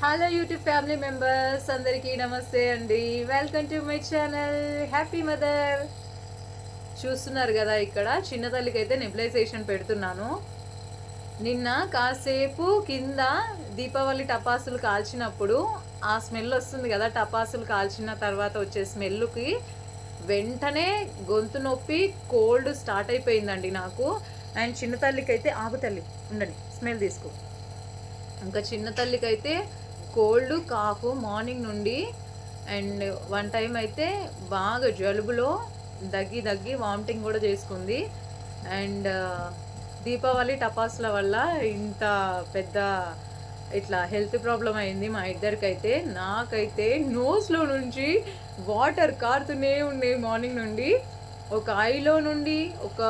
Hello YouTube family members అందరికీ నమస్తే అండి. Welcome to my channel happy mother చూస్తున్నారు కదా ఇక్కడ. చిన్న తల్లికి అయితే నెబిలైజేషన్ పెడుతున్నాను. నిన్న కాసేపు కింద దీపావళి టపాసులు కాల్చినప్పుడు ఆ స్మెల్ వస్తుంది కదా. టపాసులు కాల్చిన తర్వాత వచ్చే స్మెల్కి వెంటనే గొంతు నొప్పి కోల్డ్ స్టార్ట్ అయిపోయిందండి నాకు. అండ్ చిన్న తల్లికి అయితే ఆగు తల్లి ఉండండి స్మెల్ తీసుకో. ఇంకా చిన్న తల్లికి అయితే కోల్డ్ కాఫ్ మార్నింగ్ నుండి అండ్ వన్ టైం అయితే బాగా జలుబులో దగ్గి దగ్గి వామిటింగ్ కూడా చేసుకుంది. అండ్ దీపావళి టపాసుల వల్ల ఇంత పెద్ద ఇట్లా హెల్త్ ప్రాబ్లం అయింది మా ఇద్దరికైతే. నాకైతే నోస్లో నుంచి వాటర్ కారుతూనే ఉండే మార్నింగ్ నుండి. ఒక ఐలో నుండి ఒక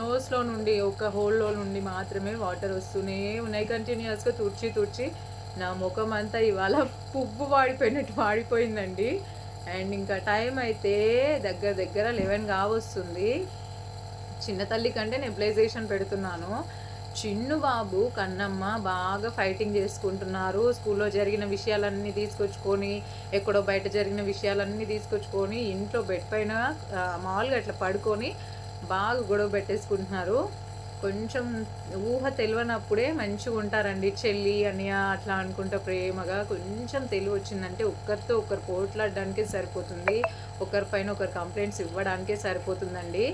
నోస్లో నుండి ఒక హోల్లో నుండి మాత్రమే వాటర్ వస్తూనే ఉన్నాయి. కంటిన్యూస్గా తుడిచి తుడిచి నా ముఖం అంతా ఇవాళ పువ్వు వాడిపోయినట్టు వాడిపోయిందండి. అండ్ ఇంకా టైం అయితే దగ్గర దగ్గర లెవెన్ కావస్తుంది. చిన్న తల్లి కంటే నెబ్లైజేషన్ పెడుతున్నాను. చిన్ను బాబు కన్నమ్మ బాగా ఫైటింగ్ చేసుకుంటున్నారు. స్కూల్లో జరిగిన విషయాలన్నీ తీసుకొచ్చుకొని ఎక్కడో బయట జరిగిన విషయాలన్నీ తీసుకొచ్చుకొని ఇంట్లో బెడ్ పైన మామూలుగా అట్లా పడుకొని బాగా గొడవ పెట్టేసుకుంటున్నారు. కొంచెం ఊహ తెలియనప్పుడే మంచిగా ఉంటారండి. చెల్లి అనియ అట్లా అనుకుంటా ప్రేమగా కొంచెం తెలివి వచ్చిందంటే ఒక్కరితో ఒకరు పోట్లాడడానికే సరిపోతుంది. ఒకరిపైన ఒకరు కంప్లైంట్స్ ఇవ్వడానికే సరిపోతుందండి.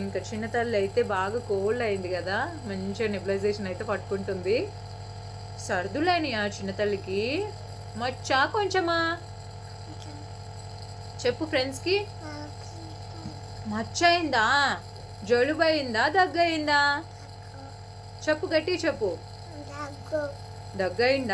ఇంకా చిన్న తల్లి అయితే బాగా కోల్డ్ అయింది కదా మంచిగా నెబిలైజేషన్ అయితే పట్టుకుంటుంది. సర్దులైనయా చిన్న తల్లికి. మచ్చా కొంచెమా? చెప్పు ఫ్రెండ్స్కి మచ్చ అయిందా? జలుబు అయిందా దగ్గు అయిందా చెప్పు గట్టి చెప్పు. దగ్గు. అయిందా